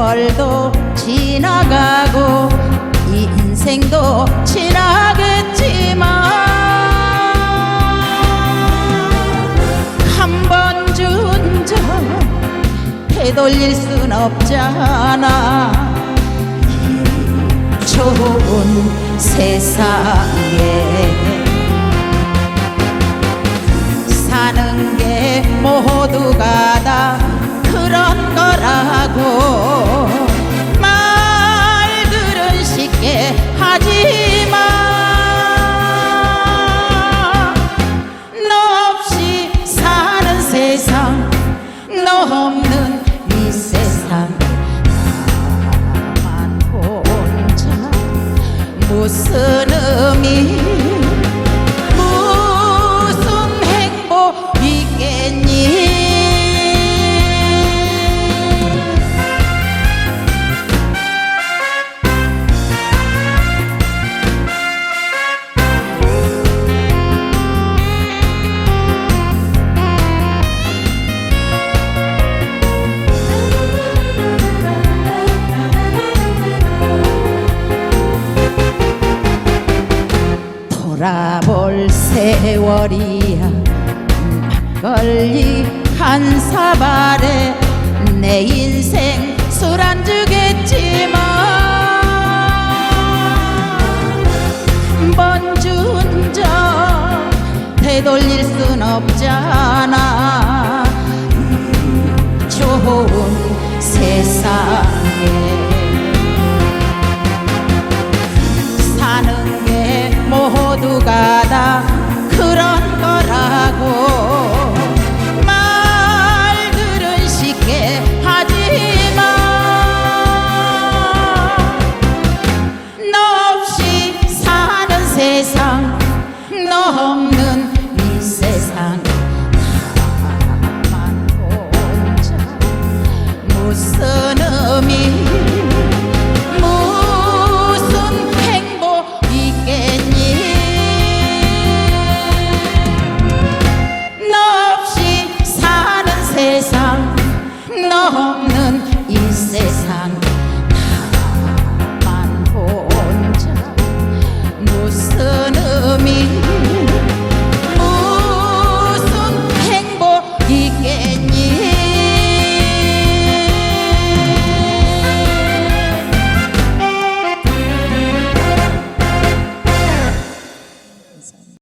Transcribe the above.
세월도 지나가고 인생도 지나겠지만 한 번 준 적 되돌릴 순 없잖아. 이 좋은 세상에 사는 게 모두가 다 그런 거라고 ผู้เสนอมี 돌아볼 세월이야. 막걸리 한 사발에 내 인생 술 안주겠지만 번준 적 되돌릴 순 없잖아. 좋은 세상